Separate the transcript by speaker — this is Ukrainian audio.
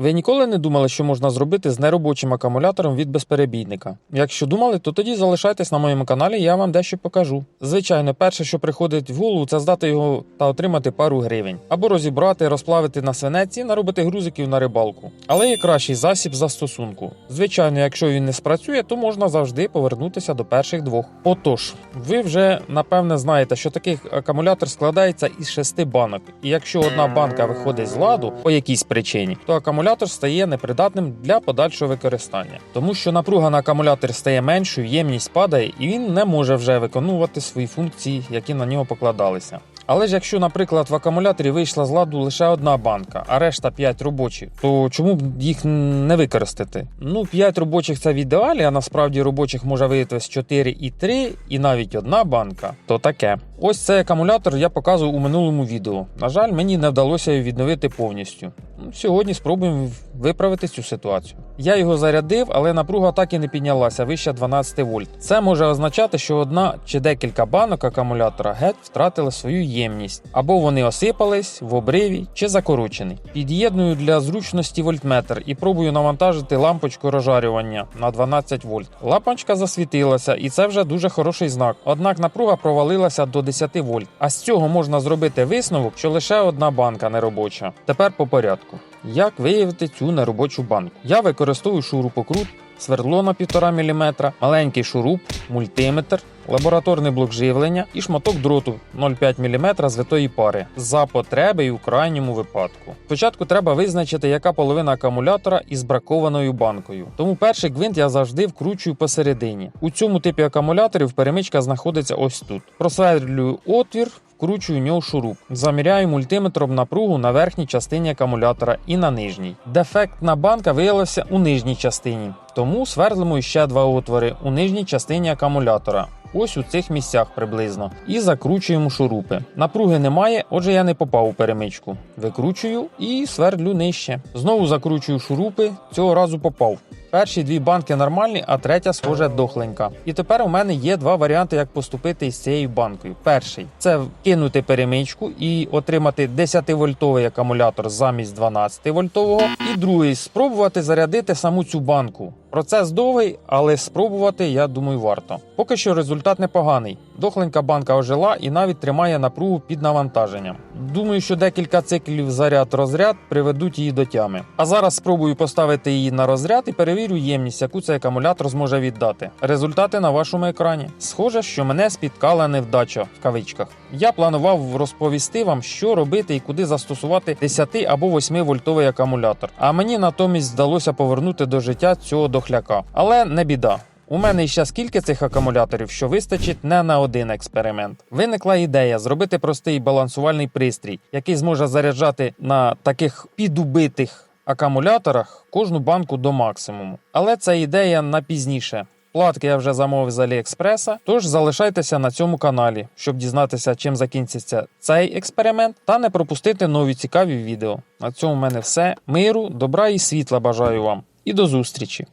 Speaker 1: Ви ніколи не думали, що можна зробити з неробочим акумулятором від безперебійника? Якщо думали, то тоді залишайтесь на моєму каналі, я вам дещо покажу. Звичайно, перше, що приходить в голову, це здати його та отримати пару гривень, або розібрати, розплавити на свинець і наробити грузиків на рибалку. Але є кращий засіб застосунку. Звичайно, якщо він не спрацює, то можна завжди повернутися до перших двох. Отож, ви вже напевне знаєте, що такий акумулятор складається із шести банок, і якщо одна банка виходить з ладу по якійсь причині, то акумулятор стає непридатним для подальшого використання, тому що напруга на акумуляторі стає меншою, ємність падає, і він не може вже виконувати свої функції, які на нього покладалися. Але ж якщо, наприклад, в акумуляторі вийшла з ладу лише одна банка, а решта 5 робочі, то чому б їх не використати? Ну, 5 робочих це в ідеалі, а насправді робочих може виявитись 4 і 3, і навіть одна банка, то таке. Ось цей акумулятор я показував у минулому відео. На жаль, мені не вдалося відновити повністю. Сьогодні спробуємо виправити цю ситуацію. Я його зарядив, але напруга так і не піднялася вище 12 вольт. Це може означати, що одна чи декілька банок акумулятора геть втратили свою ємність, або вони осипались в обриві чи закорочені. Під'єдную для зручності вольтметр і пробую навантажити лампочку розжарювання на 12 вольт. Лампочка засвітилася, і це вже дуже хороший знак. Однак напруга провалилася до 10 вольт. А з цього можна зробити висновок, що лише одна банка неробоча. Тепер по порядку. Як виявити цю неробочу банку? Я використовую шурупокрут, свердло на 1,5 мм, маленький шуруп, мультиметр, лабораторний блок живлення і шматок дроту 0,5 мм звитої пари за потреби і у крайньому випадку. Спочатку треба визначити, яка половина акумулятора із бракованою банкою. Тому перший гвинт я завжди вкручую посередині. У цьому типі акумуляторів перемичка знаходиться ось тут. Просверлюю отвір. Вкручую в нього шуруп, заміряю мультиметром напругу на верхній частині акумулятора і на нижній. Дефектна банка виявилася у нижній частині, тому свердлимо ще два отвори у нижній частині акумулятора. Ось у цих місцях приблизно. І закручуємо шурупи. Напруги немає, отже я не попав у перемичку. Викручую і свердлю нижче. Знову закручую шурупи, цього разу попав. Перші дві банки нормальні, а третя, схоже, дохленька. І тепер у мене є два варіанти, як поступити із цією банкою. Перший це кинути перемичку і отримати 10-вольтовий акумулятор замість 12-вольтового. І другий спробувати зарядити саму цю банку. Процес довгий, але спробувати, я думаю, варто. Поки що результат непоганий. Дохленька банка ожила і навіть тримає напругу під навантаженням. Думаю, що декілька циклів заряд-розряд приведуть її до тями. А зараз спробую поставити її на розряд і перевірю ємність, яку цей акумулятор зможе віддати. Результати на вашому екрані. Схоже, що мене спіткала невдача в кавичках. Я планував розповісти вам, що робити і куди застосувати 10 або 8 вольтовий акумулятор. А мені натомість вдалося повернути до життя цього дохляка. Але не біда. У мене ще скільки цих акумуляторів, що вистачить не на один експеримент. Виникла ідея зробити простий балансувальний пристрій, який зможе заряджати на таких підубитих акумуляторах кожну банку до максимуму. Але це ідея на пізніше. Платки я вже замовив з Аліекспреса, тож залишайтеся на цьому каналі, щоб дізнатися, чим закінчиться цей експеримент, та не пропустити нові цікаві відео. На цьому в мене все. Миру, добра і світла бажаю вам. І до зустрічі!